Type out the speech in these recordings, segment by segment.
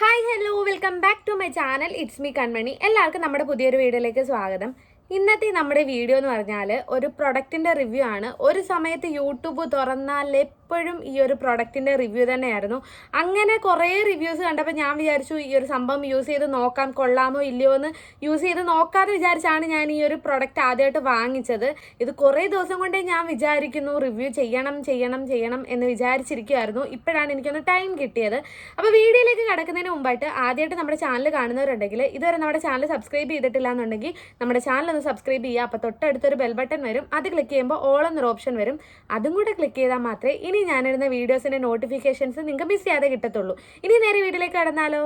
Hi hello welcome back to my channel it's me Kanmani എല്ലാവർക്കും നമ്മുടെ പുതിയൊരു വീഡിയോയിലേക്ക് സ്വാഗതം. ഇന്നത്തെ നമ്മുടെ വീഡിയോ എന്ന് പറഞ്ഞാൽ ഒരു പ്രൊഡക്റ്റിന്റെ റിവ്യൂ ആണ്. ഒരു സമയത്ത് യൂട്യൂബ് തുറന്നാൽ എപ്പോഴും ഈ ഒരു പ്രൊഡക്റ്റിന്റെ റിവ്യൂ തന്നെയായിരുന്നു. അങ്ങനെ കുറേ റിവ്യൂസ് കണ്ടപ്പോൾ ഞാൻ വിചാരിച്ചു ഈ ഒരു സംഭവം യൂസ് ചെയ്ത് നോക്കാം കൊള്ളാമോ ഇല്ലയോ എന്ന് യൂസ് ചെയ്ത് നോക്കാതെ വിചാരിച്ചാണ് ഞാൻ ഈ ഒരു പ്രൊഡക്റ്റ് ആദ്യമായിട്ട് വാങ്ങിച്ചത്. ഇത് കുറേ ദിവസം കൊണ്ടേ ഞാൻ വിചാരിക്കുന്നു റിവ്യൂ ചെയ്യണം ചെയ്യണം ചെയ്യണം എന്ന് വിചാരിച്ചിരിക്കുമായിരുന്നു ഇപ്പോഴാണ് എനിക്കൊന്ന് ടൈം കിട്ടിയത്. അപ്പോൾ വീഡിയോയിലേക്ക് കിടക്കുന്നതിന് മുമ്പായിട്ട് ആദ്യമായിട്ട് നമ്മുടെ ചാനൽ കാണുന്നവരുണ്ടെങ്കിൽ ഇതുവരെ നമ്മുടെ ചാനൽ സബ്സ്ക്രൈബ് ചെയ്തിട്ടില്ല എന്നുണ്ടെങ്കിൽ നമ്മുടെ ചാനൽ ഒന്ന് സബ്സ്ക്രൈബ് ചെയ്യുക. അപ്പോൾ തൊട്ടടുത്തൊരു ബെൽ ബട്ടൺ വരും. അത് ക്ലിക്ക് ചെയ്യുമ്പോൾ ഓൾ എന്നൊരു ഓപ്ഷൻ വരും. അതും കൂടെ ക്ലിക്ക് ചെയ്താൽ മാത്രമേ ഇനി ഞാനിടുന്ന വീഡിയോസിന്റെ നോട്ടിഫിക്കേഷൻസ് നിങ്ങൾക്ക് മിസ് ചെയ്യാതെ കിട്ടത്തുള്ളൂ. ഇനി നേരെ വീട്ടിലേക്ക് കടന്നാലോ?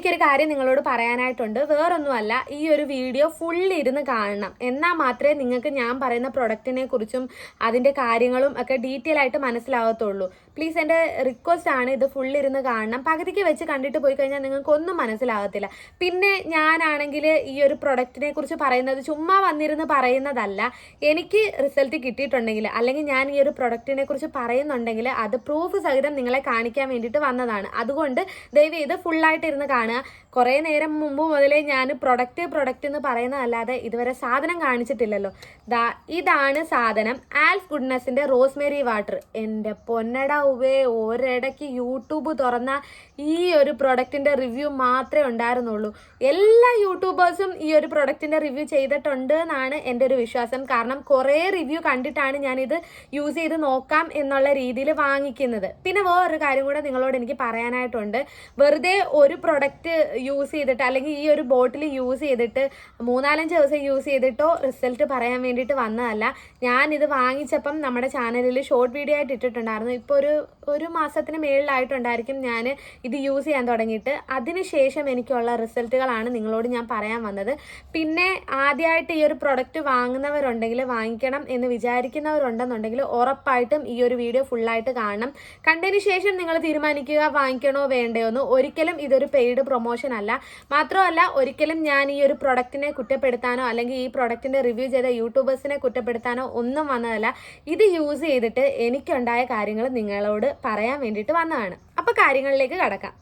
എനിക്കൊരു കാര്യം നിങ്ങളോട് പറയാനായിട്ടുണ്ട്. വേറൊന്നുമല്ല ഈ ഒരു വീഡിയോ ഫുൾ ഇരുന്ന് കാണണം. എന്നാൽ മാത്രമേ നിങ്ങൾക്ക് ഞാൻ പറയുന്ന പ്രൊഡക്റ്റിനെ കുറിച്ചും അതിന്റെ കാര്യങ്ങളും ഒക്കെ ഡീറ്റെയിൽ ആയിട്ട് മനസ്സിലാവത്തുള്ളൂ. പ്ലീസ് എന്റെ റിക്വസ്റ്റ് ആണ് ഇത് ഫുൾ ഇരുന്ന് കാണണം. പകുതിക്ക് വെച്ച് കണ്ടിട്ട് പോയി കഴിഞ്ഞാൽ നിങ്ങൾക്ക് ഒന്നും മനസ്സിലാകത്തില്ല പിന്നെ ഞാനാണെങ്കിൽ ഈ ഒരു പ്രൊഡക്റ്റിനെ കുറിച്ച് പറയുന്നത് ചുമ്മാ വന്നിരുന്ന് പറയുന്നതല്ല. എനിക്ക് റിസൾട്ട് കിട്ടിയിട്ടുണ്ടെങ്കിൽ അല്ലെങ്കിൽ ഞാൻ ഈ ഒരു പ്രൊഡക്റ്റിനെ കുറിച്ച് പറയുന്നുണ്ടെങ്കിൽ അത് പ്രൂഫ് സഹിതം നിങ്ങളെ കാണിക്കാൻ വേണ്ടിയിട്ട് വന്നതാണ്. അതുകൊണ്ട് ദയവ് ഇത് ഫുള്ളായിട്ട് ഇരുന്ന് കാണുക. കുറേ നേരം മുമ്പ് മുതലേ ഞാൻ പ്രൊഡക്റ്റ് പ്രൊഡക്റ്റ് എന്ന് പറയുന്നതല്ലാതെ ഇതുവരെ സാധനം കാണിച്ചിട്ടില്ലല്ലോ. ദാ ഇതാണ് സാധനം. ആൽഫ് ഗുഡ്നസിന്റെ റോസ്മേരി വാട്ടർ എന്റെ പൊന്നട ഉവേ ഒരിടയ്ക്ക് യൂട്യൂബ് തുറന്ന ഈ ഒരു പ്രൊഡക്റ്റിന്റെ റിവ്യൂ മാത്രമേ ഉണ്ടായിരുന്നുള്ളൂ. എല്ലാ യൂട്യൂബേഴ്സും ഈ ഒരു പ്രൊഡക്റ്റിന്റെ റിവ്യൂ ചെയ്തിട്ടുണ്ട് എന്നാണ് എന്റെ ഒരു വിശ്വാസം. കാരണം കുറേ റിവ്യൂ കണ്ടിട്ടാണ് ഞാനിത് യൂസ് ചെയ്ത് നോക്കാം എന്നുള്ള രീതിയിൽ വാങ്ങിക്കുന്നത്. പിന്നെ വേറൊരു കാര്യം കൂടെ നിങ്ങളോട് എനിക്ക് പറയാനായിട്ടുണ്ട്. വെറുതെ ഒരു പ്രൊഡക്റ്റ് യൂസ് ചെയ്തിട്ട് അല്ലെങ്കിൽ ഈ ഒരു ബോട്ടിൽ യൂസ് ചെയ്തിട്ട് മൂന്നാലഞ്ച് ദിവസം യൂസ് ചെയ്തിട്ടോ റിസൾട്ട് പറയാൻ വേണ്ടിയിട്ട് വന്നതല്ല. ഞാനിത് വാങ്ങിച്ചപ്പം നമ്മുടെ ചാനലിൽ ഷോർട്ട് വീഡിയോ ആയിട്ട് ഇട്ടിട്ടുണ്ടായിരുന്നു. ഇപ്പോൾ ഒരു ഒരു മാസത്തിന് മേളിലായിട്ടുണ്ടായിരിക്കും ഞാൻ ഇത് യൂസ് ചെയ്യാൻ തുടങ്ങിയിട്ട്. അതിനുശേഷം എനിക്കുള്ള റിസൾട്ടുകളാണ് നിങ്ങളോട് ഞാൻ പറയാൻ വന്നത്. പിന്നെ ആദ്യമായിട്ട് ഈ ഒരു പ്രൊഡക്റ്റ് വാങ്ങുന്നവരുണ്ടെങ്കിൽ വാങ്ങിക്കണം എന്ന് വിചാരിക്കുന്നവരുണ്ടെന്നുണ്ടെങ്കിൽ ഉറപ്പായിട്ടും ഈ ഒരു വീഡിയോ ഫുള്ളായിട്ട് കാണണം. കണ്ടതിന് ശേഷം നിങ്ങൾ തീരുമാനിക്കുക വാങ്ങിക്കണോ വേണ്ടയോ എന്ന് ഒരിക്കലും ഇതൊരു പെയ്ഡ് പ്രൊമോഷൻ അല്ല. മാത്രമല്ല ഒരിക്കലും ഞാൻ ഈ ഒരു പ്രൊഡക്റ്റിനെ കുറ്റപ്പെടുത്താനോ അല്ലെങ്കിൽ ഈ പ്രൊഡക്റ്റിന്റെ റിവ്യൂ ചെയ്ത യൂട്യൂബേഴ്സിനെ കുറ്റപ്പെടുത്താനോ ഒന്നും വന്നതല്ല. ഇത് യൂസ് ചെയ്തിട്ട് എനിക്കുണ്ടായ കാര്യങ്ങൾ നിങ്ങളോട് പറയാൻ വേണ്ടിയിട്ട് വന്നതാണ്. അപ്പോൾ കാര്യങ്ങളിലേക്ക് കടക്കാം.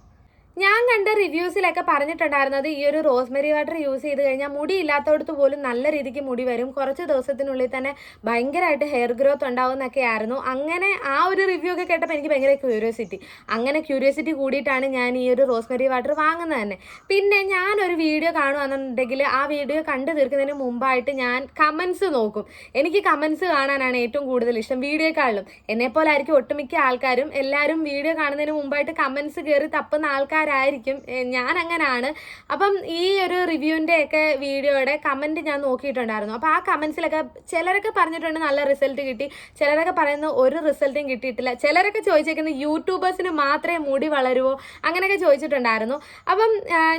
ഞാൻ കണ്ട റിവ്യൂസിലൊക്കെ പറഞ്ഞിട്ടുണ്ടായിരുന്നത് ഈ ഒരു റോസ്മെറി വാട്ടർ യൂസ് ചെയ്ത് കഴിഞ്ഞാൽ മുടി ഇല്ലാത്തടത്ത് പോലും നല്ല രീതിക്ക് മുടി വരും. കുറച്ച് ദിവസത്തിനുള്ളിൽ തന്നെ ഭയങ്കരമായിട്ട് ഹെയർ ഗ്രോത്ത് ഉണ്ടാവും എന്നൊക്കെ ആയിരുന്നു അങ്ങനെ ആ ഒരു റിവ്യൂ ഒക്കെ കേട്ടപ്പോൾ എനിക്ക് ഭയങ്കര ക്യൂരിയോസിറ്റി അങ്ങനെ ക്യൂരിയോസിറ്റി കൂടിയിട്ടാണ് ഞാൻ ഈ ഒരു റോസ്മെറി വാട്ടർ വാങ്ങുന്നത് തന്നെ. പിന്നെ ഞാനൊരു വീഡിയോ കാണുകയാണെന്നുണ്ടെങ്കിൽ ആ വീഡിയോ കണ്ടു തീർക്കുന്നതിന് മുമ്പായിട്ട് ഞാൻ കമൻസ് നോക്കും. എനിക്ക് കമൻസ് കാണാനാണ് ഏറ്റവും കൂടുതൽ ഇഷ്ടം. വീഡിയോക്കാളും എന്നെപ്പോലായിരിക്കും ഒട്ടുമിക്ക ആൾക്കാരും എല്ലാവരും വീഡിയോ കാണുന്നതിന് മുമ്പായിട്ട് കമൻസ് കയറി തപ്പുന്ന ആൾക്കാരായിരിക്കും ഏ, ഞാൻ അങ്ങനെയാണ് അപ്പം ഈ ഒരു റിവ്യൂവിന്റെ ഒക്കെ വീഡിയോയുടെ കമന്റ് ഞാൻ നോക്കിയിട്ടുണ്ടായിരുന്നു. അപ്പോൾ ആ കമൻസിലൊക്കെ ചിലരൊക്കെ പറഞ്ഞിട്ടുണ്ട് നല്ല റിസൾട്ട് കിട്ടി. ചിലരൊക്കെ പറയുന്ന ഒരു റിസൾട്ടും കിട്ടിയിട്ടില്ല. ചിലരൊക്കെ ചോദിച്ചേക്കുന്നത് യൂട്യൂബേഴ്സിന് മാത്രമേ മുടി വളരുമോ അങ്ങനെയൊക്കെ ചോദിച്ചിട്ടുണ്ടായിരുന്നു. അപ്പം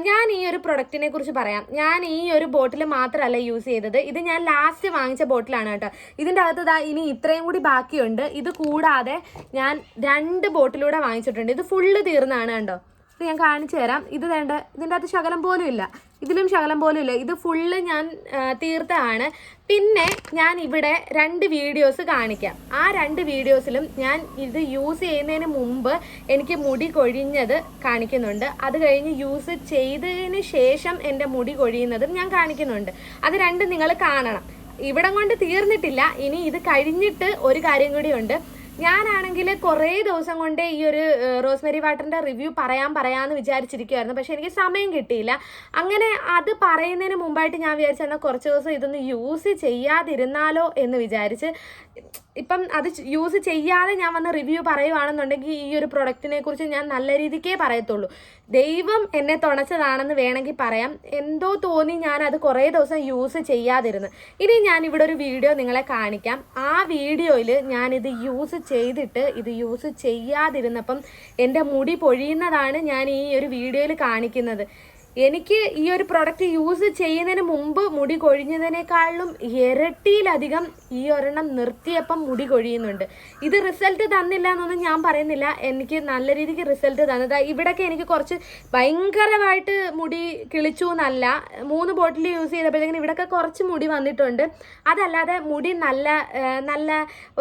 ഞാൻ ഈ ഒരു പ്രൊഡക്റ്റിനെ കുറിച്ച് പറയാം. ഞാൻ ഈ ഒരു ബോട്ടിൽ മാത്രമല്ല യൂസ് ചെയ്തത്. ഇത് ഞാൻ ലാസ്റ്റ് വാങ്ങിച്ച ബോട്ടിലാണ് കേട്ടോ. ഇതിന്റെ അകത്ത് ഇതാ ഇനി ഇത്രയും കൂടി ബാക്കിയുണ്ട്. ഇത് കൂടാതെ ഞാൻ രണ്ട് ബോട്ടിലൂടെ വാങ്ങിച്ചിട്ടുണ്ട്. ഇത് ഫുള്ള് തീർന്നാണ് കണ്ടോ? ഇത് ഞാൻ കാണിച്ചു തരാം. ഇത് വേണ്ട ഇതിന്റെ അകത്ത് ശകലം പോലും ഇല്ല. ഇതിലും ശകലം പോലും ഇല്ല. ഇത് ഫുള്ള് ഞാൻ തീർത്തതാണ് പിന്നെ ഞാൻ ഇവിടെ രണ്ട് വീഡിയോസ് കാണിക്കാം. ആ രണ്ട് വീഡിയോസിലും ഞാൻ ഇത് യൂസ് ചെയ്യുന്നതിന് മുമ്പ് എനിക്ക് മുടി കൊഴിഞ്ഞത് കാണിക്കുന്നുണ്ട്. അത് കഴിഞ്ഞ് യൂസ് ചെയ്തതിന് ശേഷം എന്റെ മുടി കൊഴിയുന്നതും ഞാൻ കാണിക്കുന്നുണ്ട്. അത് രണ്ടും നിങ്ങൾ കാണണം. ഇവിടം കൊണ്ട് തീർന്നിട്ടില്ല. ഇനി ഇത് കഴിഞ്ഞിട്ട് ഒരു കാര്യം കൂടിയുണ്ട് ഞാനാണെങ്കിൽ കുറേ ദിവസം കൊണ്ട് ഈ ഒരു ഏഹ്, റോസ്മെറി വാട്ടറിന്റെ റിവ്യൂ പറയാൻ പറയാമെന്ന് വിചാരിച്ചിരിക്കുമായിരുന്നു പക്ഷേ എനിക്ക് സമയം കിട്ടിയില്ല. അങ്ങനെ അത് പറയുന്നതിന് മുമ്പായിട്ട് ഞാൻ വിചാരിച്ചു എന്നാൽ കുറച്ച് ദിവസം ഇതൊന്ന് യൂസ് ചെയ്യാതിരുന്നാലോ എന്ന് വിചാരിച്ച് ഇപ്പം അത് യൂസ് ചെയ്യാതെ ഞാൻ വന്ന് റിവ്യൂ പറയുവാണെന്നുണ്ടെങ്കിൽ ഈ ഒരു പ്രൊഡക്റ്റിനെ കുറിച്ച് ഞാൻ നല്ല രീതിക്കേ പറയത്തുള്ളൂ. ദൈവം എന്നെ തുണച്ചതാണെന്ന് വേണമെങ്കിൽ പറയാം. എന്തോ തോന്നി ഞാൻ അത് കുറേ ദിവസം യൂസ് ചെയ്യാതിരുന്നു. ഇനി ഞാൻ ഇവിടെ ഒരു വീഡിയോ നിങ്ങളെ കാണിക്കാം. ആ വീഡിയോയിൽ ഞാൻ ഇത് യൂസ് ചെയ്തിട്ട് ഇത് യൂസ് ചെയ്യാതിരുന്നപ്പം എന്റെ മുടി പൊഴിയുന്നതാണ് ഞാൻ ഈ ഒരു വീഡിയോയിൽ കാണിക്കുന്നത്. എനിക്ക് ഈ ഒരു പ്രൊഡക്റ്റ് യൂസ് ചെയ്യുന്നതിന് മുമ്പ് മുടി കൊഴിഞ്ഞതിനേക്കാളും ഇരട്ടിയിലധികം ഈ ഒരെണ്ണം നിർത്തിയപ്പം മുടി കൊഴിയുന്നുണ്ട്. ഇത് റിസൾട്ട് തന്നില്ല എന്നൊന്നും ഞാൻ പറയുന്നില്ല. എനിക്ക് നല്ല രീതിക്ക് റിസൾട്ട് തന്നത്. ഇവിടെയൊക്കെ എനിക്ക് കുറച്ച് ഭയങ്കരമായിട്ട് മുടി കിളിച്ചു എന്നല്ല. മൂന്ന് ബോട്ടിൽ യൂസ് ചെയ്തപ്പോഴത്തേക്കും ഇവിടെയൊക്കെ കുറച്ച് മുടി വന്നിട്ടുണ്ട്. അതല്ലാതെ മുടി നല്ല നല്ല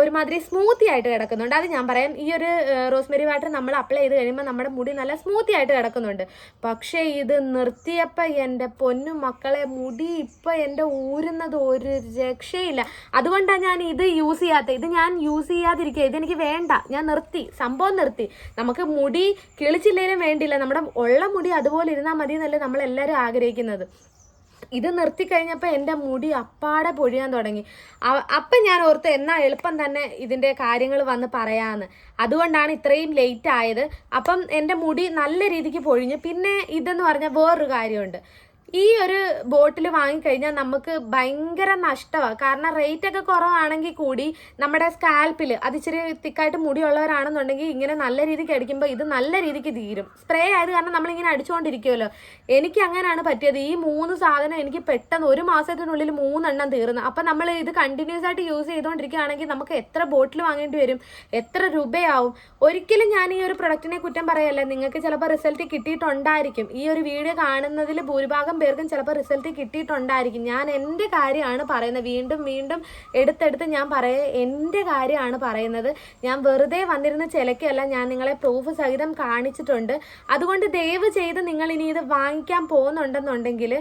ഒരുമാതിരി സ്മൂത്തി ആയിട്ട് കിടക്കുന്നുണ്ട്. അത് ഞാൻ പറയാം. ഈ ഒരു റോസ്മെരി വാട്ടർ നമ്മൾ അപ്ലൈ ചെയ്ത് കഴിയുമ്പോൾ നമ്മുടെ മുടി നല്ല സ്മൂത്തി ആയിട്ട് കിടക്കുന്നുണ്ട്. പക്ഷേ ഇത് നിർത്തിയപ്പോൾ എന്റെ പൊന്നു മക്കളെ മുടി ഇപ്പം എന്റെ ഊരുന്നത് ഒരു രക്ഷയില്ല. അതുകൊണ്ടാണ് ഞാൻ ഇത് യൂസ് ചെയ്യാത്തത് ഇത് ഞാൻ യൂസ് ചെയ്യാതിരിക്കുക ഇതെനിക്ക് വേണ്ട. ഞാൻ നിർത്തി. സംഭവം നിർത്തി. നമുക്ക് മുടി കിളിച്ചില്ലേലും വേണ്ടില്ല. നമ്മുടെ ഉള്ള മുടി അതുപോലെ ഇരുന്നാൽ മതി എന്നല്ലേ നമ്മളെല്ലാവരും ആഗ്രഹിക്കുന്നത്. ഇത് നിർത്തി കഴിഞ്ഞപ്പോൾ എന്റെ മുടി അപ്പാടെ പൊഴിയാൻ തുടങ്ങി. അപ്പം ഞാൻ ഓർത്ത് എന്നാൽ എളുപ്പം തന്നെ ഇതിന്റെ കാര്യങ്ങൾ വന്ന് പറയാമെന്ന് അതുകൊണ്ടാണ് ഇത്രയും ലേറ്റ് ആയത്. അപ്പം എന്റെ മുടി നല്ല രീതിക്ക് പൊഴിഞ്ഞു. പിന്നെ ഇതെന്ന് പറഞ്ഞാൽ വേറൊരു കാര്യമുണ്ട്. ഈ ഒരു ബോട്ടിൽ വാങ്ങിക്കഴിഞ്ഞാൽ നമുക്ക് ഭയങ്കര നഷ്ടമാണ് കാരണം റേറ്റ് ഒക്കെ കുറവാണെങ്കിൽ കൂടി നമ്മുടെ സ്കാൽപ്പിൽ അത് ഇച്ചിരി തിക്കായിട്ട് മുടിയുള്ളവരാണെന്നുണ്ടെങ്കിൽ ഇങ്ങനെ നല്ല രീതിക്ക് അടിക്കുമ്പോൾ ഇത് നല്ല രീതിക്ക് തീരും. സ്പ്രേ ആയത് കാരണം നമ്മളിങ്ങനെ അടിച്ചുകൊണ്ടിരിക്കുമല്ലോ എനിക്ക് അങ്ങനെയാണ് പറ്റിയത്. ഈ മൂന്ന് സാധനം എനിക്ക് പെട്ടെന്ന് ഒരു മാസത്തിനുള്ളിൽ മൂന്നെണ്ണം തീർന്നു. അപ്പം നമ്മൾ ഇത് കണ്ടിന്യൂസ് ആയിട്ട് യൂസ് ചെയ്തുകൊണ്ടിരിക്കുകയാണെങ്കിൽ നമുക്ക് എത്ര ബോട്ടിൽ വാങ്ങേണ്ടി വരും? എത്ര രൂപയാവും? ഒരിക്കലും ഞാൻ ഈ ഒരു പ്രൊഡക്റ്റിനെ കുറ്റം പറയല്ല. നിങ്ങൾക്ക് ചിലപ്പോൾ റിസൾട്ട് കിട്ടിയിട്ടുണ്ടായിരിക്കും. ഈ ഒരു വീഡിയോ കാണുന്നതിൽ ഭൂരിഭാഗം പേർക്കും ചിലപ്പോൾ റിസൾട്ട് കിട്ടിയിട്ടുണ്ടായിരിക്കും. ഞാൻ എന്റെ കാര്യമാണ് പറയുന്നത്. വീണ്ടും വീണ്ടും എടുത്തെടുത്ത് ഞാൻ പറയ എന്റെ കാര്യമാണ് പറയുന്നത്. ഞാൻ വെറുതെ വന്നിരുന്ന ചിലക്കല്ല ഞാൻ നിങ്ങളെ പ്രൂഫ് സഹിതം കാണിച്ചിട്ടുണ്ട്. അതുകൊണ്ട് ദയവ് ചെയ്ത് നിങ്ങൾ ഇനി ഇത് വാങ്ങിക്കാൻ പോകുന്നുണ്ടെന്നുണ്ടെങ്കിൽ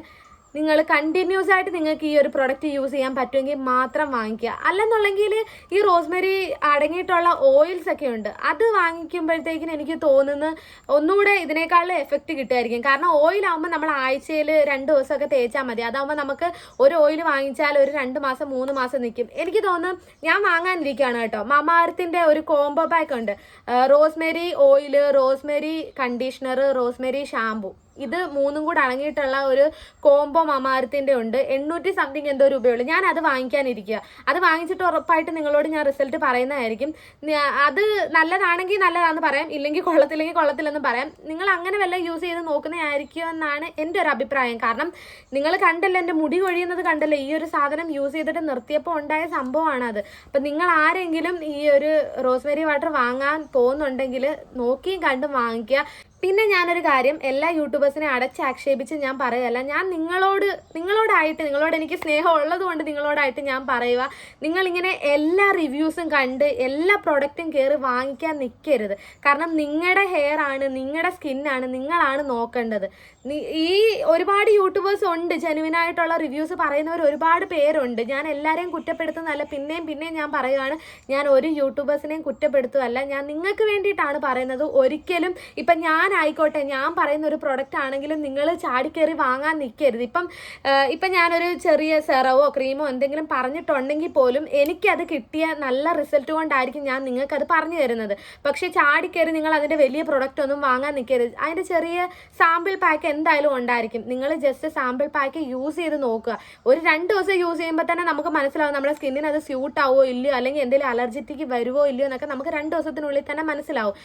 നിങ്ങൾ കണ്ടിന്യൂസ് ആയിട്ട് നിങ്ങൾക്ക് ഈ ഒരു പ്രൊഡക്റ്റ് യൂസ് ചെയ്യാൻ പറ്റുമെങ്കിൽ മാത്രം വാങ്ങിക്കുക. അല്ലെന്നുണ്ടെങ്കിൽ ഈ റോസ്മെരി അടങ്ങിയിട്ടുള്ള ഓയിൽസ് ഒക്കെ ഉണ്ട്. അത് വാങ്ങിക്കുമ്പോഴത്തേക്കിന് എനിക്ക് തോന്നുന്നു ഒന്നുകൂടെ ഇതിനേക്കാളും എഫക്റ്റ് കിട്ടുമായിരിക്കും. കാരണം ഓയിൽ ആകുമ്പോൾ നമ്മൾ ആഴ്ചയിൽ രണ്ട് ദിവസമൊക്കെ തേച്ചാൽ മതി. അതാകുമ്പോൾ നമുക്ക് ഒരു ഓയിൽ വാങ്ങിച്ചാൽ ഒരു രണ്ട് മാസം മൂന്ന് മാസം നിൽക്കും. എനിക്ക് തോന്നുന്നു ഞാൻ വാങ്ങാനിരിക്കുകയാണ് കേട്ടോ. മമാർത്തിന്റെ ഒരു കോംബോ പാക്ക് ഉണ്ട്. Rosemary oil rosemary conditioner rosemary shampoo ഇത് മൂന്നും കൂടെ അടങ്ങിയിട്ടുള്ള ഒരു കോംബോ മമാരത്തിന്റെ ഉണ്ട്. എണ്ണൂറ്റി സംതിങ് എന്തോ രൂപയുള്ളൂ. ഞാൻ അത് വാങ്ങിക്കാനിരിക്കുക അത് വാങ്ങിച്ചിട്ട് ഉറപ്പായിട്ട് നിങ്ങളോട് ഞാൻ റിസൾട്ട് പറയുന്നതായിരിക്കും. അത് നല്ലതാണെങ്കിൽ നല്ലതാണെന്ന് പറയാം. ഇല്ലെങ്കിൽ കൊള്ളത്തില്ലെങ്കിൽ കൊള്ളത്തില്ലെന്ന് പറയാം. നിങ്ങൾ അങ്ങനെ വല്ല യൂസ് ചെയ്ത് നോക്കുന്നതായിരിക്കും എന്നാണ് എന്റെ ഒരു അഭിപ്രായം. കാരണം നിങ്ങൾ കണ്ടല്ലോ എന്റെ മുടി കൊഴിയുന്നത് കണ്ടല്ലോ? ഈ ഒരു സാധനം യൂസ് ചെയ്തിട്ട് നിർത്തിയപ്പോൾ ഉണ്ടായ സംഭവമാണത്. അപ്പം നിങ്ങൾ ആരെങ്കിലും ഈ ഒരു റോസ്മേരി വാട്ടർ വാങ്ങാൻ പോകുന്നുണ്ടെങ്കിൽ നോക്കിയും കണ്ടും വാങ്ങിക്കുക. പിന്നെ ഞാനൊരു കാര്യം എല്ലാ യൂട്യൂബേഴ്സിനെ അടച്ചാക്ഷേപിച്ച് ഞാൻ പറയല്ല ഞാൻ നിങ്ങളോട് നിങ്ങളോടായിട്ട് നിങ്ങളോട് എനിക്ക് സ്നേഹം ഉള്ളത് കൊണ്ട് നിങ്ങളോടായിട്ട് ഞാൻ പറയുക. നിങ്ങളിങ്ങനെ എല്ലാ റിവ്യൂസും കണ്ട് എല്ലാ പ്രൊഡക്റ്റും കയറി വാങ്ങിക്കാൻ നിൽക്കരുത് കാരണം നിങ്ങളുടെ ഹെയർ ആണ് നിങ്ങളുടെ സ്കിന്നാണ് നിങ്ങളാണ് നോക്കേണ്ടത്. ഈ ഒരുപാട് യൂട്യൂബേഴ്സ് ഉണ്ട് ജെനുവിനായിട്ടുള്ള റിവ്യൂസ് പറയുന്നവർ ഒരുപാട് പേരുണ്ട്. ഞാൻ എല്ലാവരെയും കുറ്റപ്പെടുത്തുന്നതല്ല പിന്നെയും പിന്നെയും ഞാൻ പറയുകയാണ്. ഞാൻ ഒരു യൂട്യൂബേഴ്സിനെയും കുറ്റപ്പെടുത്തുകയല്ല. ഞാൻ നിങ്ങൾക്ക് വേണ്ടിയിട്ടാണ് പറയുന്നത്. ഒരിക്കലും ഇപ്പം ഞാനായിക്കോട്ടെ ഞാൻ പറയുന്ന ഒരു പ്രൊഡക്റ്റ് ആണെങ്കിലും നിങ്ങൾ ചാടിക്കയറി വാങ്ങാൻ നിൽക്കരുത് ഇപ്പം ഇപ്പം ഞാനൊരു ചെറിയ സെറവോ ക്രീമോ എന്തെങ്കിലും പറഞ്ഞിട്ടുണ്ടെങ്കിൽ പോലും എനിക്കത് കിട്ടിയ നല്ല റിസൾട്ട് കൊണ്ടായിരിക്കും ഞാൻ നിങ്ങൾക്കത് പറഞ്ഞു തരുന്നത്. പക്ഷേ ചാടിക്കയറി നിങ്ങൾ അതിന്റെ വലിയ പ്രൊഡക്റ്റ് ഒന്നും വാങ്ങാൻ നിൽക്കരുത് അതിന്റെ ചെറിയ സാമ്പിൾ പാക്ക് എന്തായാലും ഉണ്ടായിരിക്കും. നിങ്ങൾ ജസ്റ്റ് സാമ്പിൾ പാക്ക് യൂസ് ചെയ്ത് നോക്കുക. ഒരു രണ്ട് ദിവസം യൂസ് ചെയ്യുമ്പോൾ തന്നെ നമുക്ക് മനസ്സിലാവും നമ്മുടെ സ്കിന്നിന് അത് സ്യൂട്ട് ആവോ ഇല്ലയോ അല്ലെങ്കിൽ എന്തെങ്കിലും അലർജിറ്റിക്ക് വരുവോ ഇല്ലയോ എന്നൊക്കെ നമുക്ക് രണ്ട് ദിവസത്തിനുള്ളിൽ തന്നെ മനസ്സിലാവും.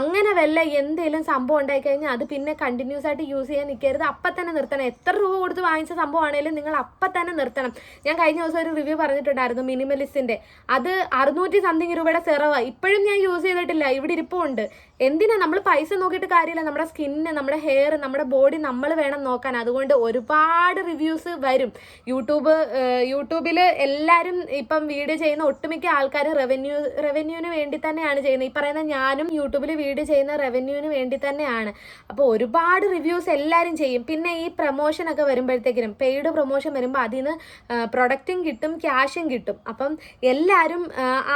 അങ്ങനെ വല്ല എന്തെങ്കിലും സംഭവം ഉണ്ടായി കഴിഞ്ഞാൽ അത് പിന്നെ കണ്ടിന്യൂസ് ആയിട്ട് യൂസ് ചെയ്യാൻ നിൽക്കരുത് അപ്പം തന്നെ നിർത്തണം. എത്ര രൂപ കൊടുത്ത് വാങ്ങിച്ച സംഭവമാണെങ്കിലും നിങ്ങൾ അപ്പം തന്നെ നിർത്തണം. ഞാൻ കഴിഞ്ഞ ദിവസം ഒരു റിവ്യൂ പറഞ്ഞിട്ടുണ്ടായിരുന്നു മിനിമലിസ്റ്റിന്റെ അത് അറുന്നൂറ്റി സംതിങ് രൂപയുടെ സെറവാണ് ഇപ്പോഴും ഞാൻ യൂസ് ചെയ്തിട്ടില്ല. ഇവിടെ ഇരിപ്പുണ്ട്. എന്തിനാ നമ്മൾ പൈസ നോക്കിയിട്ട് കാര്യമില്ല? നമ്മുടെ സ്കിന്ന് നമ്മുടെ ഹെയർ നമ്മുടെ ബോഡി നമ്മൾ വേണം നോക്കാൻ. അതുകൊണ്ട് ഒരുപാട് റിവ്യൂസ് വരും. യൂട്യൂബ് യൂട്യൂബിൽ എല്ലാവരും ഇപ്പം വീഡിയോ ചെയ്യുന്ന ഒട്ടുമിക്ക ആൾക്കാർ റവന്യൂ റവന്യൂവിന് വേണ്ടി തന്നെയാണ് ചെയ്യുന്നത്. ഈ പറയുന്ന ഞാനും യൂട്യൂബിൽ വീഡിയോ ചെയ്യുന്ന റവന്യൂവിന് വേണ്ടി തന്നെയാണ്. അപ്പോൾ ഒരുപാട് റിവ്യൂസ് എല്ലാവരും ചെയ്യും. പിന്നെ ഈ പ്രൊമോഷൻ ഒക്കെ വരുമ്പോഴത്തേക്കിനും പെയ്ഡ് പ്രൊമോഷൻ വരുമ്പോൾ അതിൽ നിന്ന് പ്രൊഡക്റ്റും കിട്ടും ക്യാഷും കിട്ടും. അപ്പം എല്ലാവരും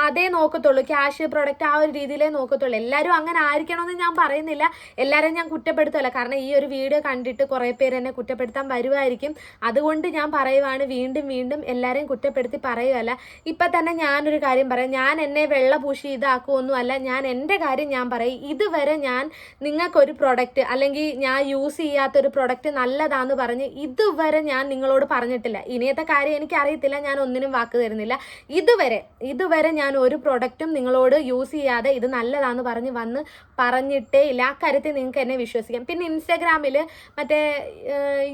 അതേ നോക്കത്തുള്ളൂ. ക്യാഷ് പ്രൊഡക്റ്റ് ആ ഒരു രീതിയിലേ നോക്കത്തുള്ളൂ. എല്ലാവരും അങ്ങനെ ആയിരിക്കണമെന്ന് ഞാൻ പറയുന്നില്ല. എല്ലാവരെയും ഞാൻ കുറ്റപ്പെടുത്തല്ല കാരണം ഈ ഒരു വീഡിയോ കണ്ടിട്ട് കുറേ പേര് എന്നെ കുറ്റപ്പെടുത്താൻ വരുമായിരിക്കും അതുകൊണ്ട് ഞാൻ പറയുവാണ് വീണ്ടും വീണ്ടും എല്ലാവരെയും കുറ്റപ്പെടുത്തി പറയുകയല്ല ഇപ്പം തന്നെ ഞാനൊരു കാര്യം പറയാം. ഞാൻ എന്നെ വെള്ള പൂശി ഇതാക്കുമൊന്നുമല്ല ഞാൻ എന്റെ കാര്യം ഞാൻ പറയും. ഇതുവരെ ഞാൻ നിങ്ങൾക്കൊരു പ്രൊഡക്റ്റ് അല്ലെങ്കിൽ ഞാൻ യൂസ് ചെയ്യാത്തൊരു പ്രൊഡക്റ്റ് നല്ലതാന്ന് പറഞ്ഞ് ഇതുവരെ ഞാൻ നിങ്ങളോട് പറഞ്ഞിട്ടില്ല. ഇനിയത്തെ കാര്യം എനിക്ക് അറിയത്തില്ല ഞാൻ ഒന്നിനും വാക്ക് തരുന്നില്ല. ഇതുവരെ ഇതുവരെ ഞാൻ ഒരു പ്രൊഡക്റ്റും നിങ്ങളോട് യൂസ് ചെയ്യാതെ ഇത് നല്ലതാന്ന് പറഞ്ഞ് വന്ന് പറഞ്ഞിട്ടേ ഇല്ല. ആ നിങ്ങൾക്ക് എന്നെ വിശ്വസിക്കാം. പിന്നെ ഇൻസ്റ്റാഗ്രാമിൽ മറ്റേ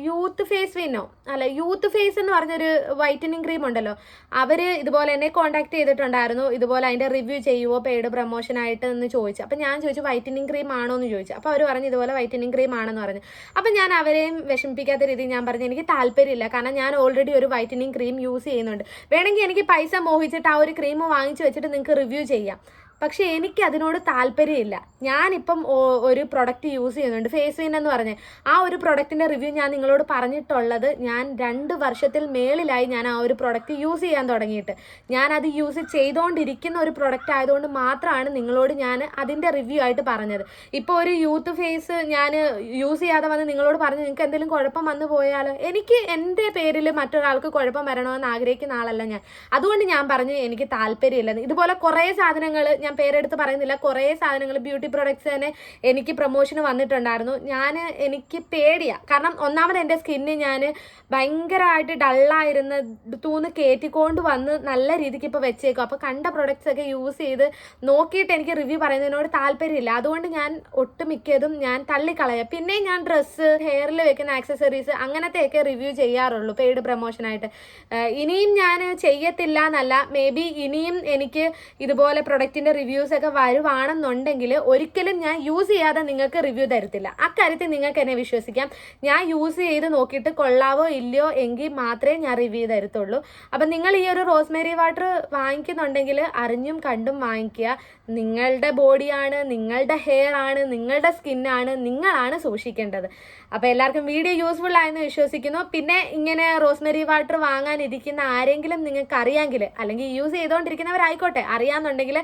യൂത്ത് ഫേസ് വിന്നോ? അല്ല യൂത്ത് ഫേസ് എന്ന് പറഞ്ഞൊരു വൈറ്റനിങ് ക്രീം ഉണ്ടല്ലോ. അവർ ഇതുപോലെ എന്നെ കോൺടാക്ട് ചെയ്തിട്ടുണ്ടായിരുന്നു. ഇതുപോലെ അതിന്റെ റിവ്യൂ ചെയ്യുമോ പെയ്ഡ് പ്രൊമോഷൻ ആയിട്ട് എന്ന് ചോദിച്ചു. അപ്പം ഞാൻ ചോദിച്ചു വൈറ്റനിങ് ക്രീം ആണോ? എന്ന് ചോദിച്ചു. അപ്പോൾ അവർ പറഞ്ഞു ഇതുപോലെ വൈറ്റനിങ് ക്രീം ആണെന്ന് പറഞ്ഞു. അപ്പം ഞാൻ അവരെയും വിഷമിപ്പിക്കാത്ത രീതിയിൽ ഞാൻ പറഞ്ഞു എനിക്ക് താല്പര്യമില്ല. കാരണം ഞാൻ ഓൾറെഡി ഒരു വൈറ്റനിങ് ക്രീം യൂസ് ചെയ്യുന്നുണ്ട്. വേണമെങ്കിൽ എനിക്ക് പൈസ മോഹിച്ചിട്ട് ആ ഒരു ക്രീം വാങ്ങിച്ചു വെച്ചിട്ട് നിങ്ങൾക്ക് റിവ്യൂ ചെയ്യാം. പക്ഷേ എനിക്ക് അതിനോട് താല്പര്യമില്ല. ഞാനിപ്പം ഒരു പ്രൊഡക്റ്റ് യൂസ് ചെയ്യുന്നുണ്ട്. ഫേസ് വിൻ എന്ന് പറഞ്ഞ്. ആ ഒരു പ്രൊഡക്റ്റിന്റെ റിവ്യൂ ഞാൻ നിങ്ങളോട് പറഞ്ഞിട്ടുള്ളത് ഞാൻ രണ്ട് വർഷത്തിൽ മേളിലായി ഞാൻ ആ ഒരു പ്രൊഡക്റ്റ് യൂസ് ചെയ്യാൻ തുടങ്ങിയിട്ട്. ഞാൻ അത് യൂസ് ചെയ്തുകൊണ്ടിരിക്കുന്ന ഒരു പ്രൊഡക്റ്റ് ആയതുകൊണ്ട് മാത്രമാണ് നിങ്ങളോട് ഞാൻ അതിന്റെ റിവ്യൂ ആയിട്ട് പറഞ്ഞത്. ഇപ്പോൾ ഒരു യൂത്ത് ഫേസ് ഞാൻ യൂസ് ചെയ്യാതെ വന്ന് നിങ്ങളോട് പറഞ്ഞ് നിങ്ങൾക്ക് എന്തെങ്കിലും കുഴപ്പം വന്നു പോയാലോ? എനിക്ക് എന്റെ പേരിൽ മറ്റൊരാൾക്ക് കുഴപ്പം വരണമെന്ന് ആഗ്രഹിക്കുന്ന ആളല്ല ഞാൻ. അതുകൊണ്ട് ഞാൻ പറഞ്ഞു എനിക്ക് താല്പര്യമില്ലെന്ന്. ഇതുപോലെ കുറേ സാധനങ്ങൾ ഞാൻ പേരെടുത്ത് പറയുന്നില്ല. കുറേ സാധനങ്ങൾ ബ്യൂട്ടി പ്രൊഡക്ട്സ് തന്നെ എനിക്ക് പ്രൊമോഷന് വന്നിട്ടുണ്ടായിരുന്നു. ഞാൻ എനിക്ക് പേടിയാണ് കാരണം ഒന്നാമത് എന്റെ സ്കിന്ന് ഞാൻ ഭയങ്കരമായിട്ട് ഡള്ളായിരുന്ന തൂന്ന് കയറ്റിക്കൊണ്ട് വന്ന് നല്ല രീതിക്ക് ഇപ്പോൾ വെച്ചേക്കും. അപ്പോൾ കണ്ട പ്രൊഡക്ട്സ് ഒക്കെ യൂസ് ചെയ്ത് നോക്കിയിട്ട് എനിക്ക് റിവ്യൂ പറയുന്നതിനോട് താല്പര്യമില്ല. അതുകൊണ്ട് ഞാൻ ഒട്ടുമിക്കതും ഞാൻ തള്ളിക്കളയാം. പിന്നെ ഞാൻ ഡ്രസ്സ് ഹെയറിൽ വെക്കുന്ന ആക്സസറീസ് അങ്ങനത്തെയൊക്കെ റിവ്യൂ ചെയ്യാറുള്ളൂ പെയ്ഡ് പ്രൊമോഷനായിട്ട് ഇനിയും ഞാൻ ചെയ്യത്തില്ല എന്നല്ല. മേ ബി ഇനിയും എനിക്ക് ഇതുപോലെ പ്രൊഡക്റ്റിന്റെ റിവ്യൂസ് ഒക്കെ വരുവാണെന്നുണ്ടെങ്കിൽ ഒരിക്കലും ഞാൻ യൂസ് ചെയ്യാതെ നിങ്ങൾക്ക് റിവ്യൂ തരത്തില്ല. അക്കാര്യത്തിൽ നിങ്ങൾക്ക് എന്നെ വിശ്വസിക്കാം. ഞാൻ യൂസ് ചെയ്ത് നോക്കിയിട്ട് കൊള്ളാവോ ഇല്ലയോ എങ്കിൽ മാത്രമേ ഞാൻ റിവ്യൂ തരത്തുള്ളൂ. അപ്പം നിങ്ങൾ ഈ ഒരു റോസ്മേരി വാട്ടർ വാങ്ങിക്കുന്നുണ്ടെങ്കിൽ അറിഞ്ഞും കണ്ടും വാങ്ങിക്കുക. നിങ്ങളുടെ ബോഡിയാണ് നിങ്ങളുടെ ഹെയർ ആണ് നിങ്ങളുടെ സ്കിന്നാണ് നിങ്ങളാണ് സൂക്ഷിക്കേണ്ടത്. അപ്പോൾ എല്ലാവർക്കും വീഡിയോ യൂസ്ഫുൾ ആയെന്ന് വിശ്വസിക്കുന്നു. പിന്നെ ഇങ്ങനെ റോസ്മേരി വാട്ടർ വാങ്ങാനിരിക്കുന്ന ആരെങ്കിലും നിങ്ങൾക്ക് അറിയാമെങ്കിൽ അല്ലെങ്കിൽ യൂസ് ചെയ്തുകൊണ്ടിരിക്കുന്നവരായിക്കോട്ടെ അറിയാമെന്നുണ്ടെങ്കിൽ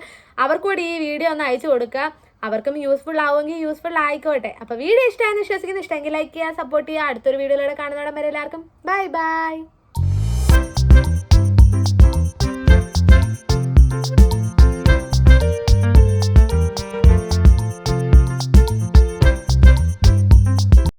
അവർക്കൂടി ഈ വീഡിയോ ഒന്ന് അയച്ചു കൊടുക്കുക. അവർക്കും യൂസ്ഫുൾ ആവുമെങ്കിൽ യൂസ്ഫുൾ ആയിക്കോട്ടെ. അപ്പോൾ വീഡിയോ ഇഷ്ടമായെന്ന് വിശ്വസിക്കുന്നു ഇഷ്ടമെങ്കിൽ ലൈക്ക് ചെയ്യുക സപ്പോർട്ട് ചെയ്യുക. അടുത്തൊരു വീഡിയോയിലൂടെ കാണുന്നതോടെ വരെ എല്ലാവർക്കും ബൈ ബൈ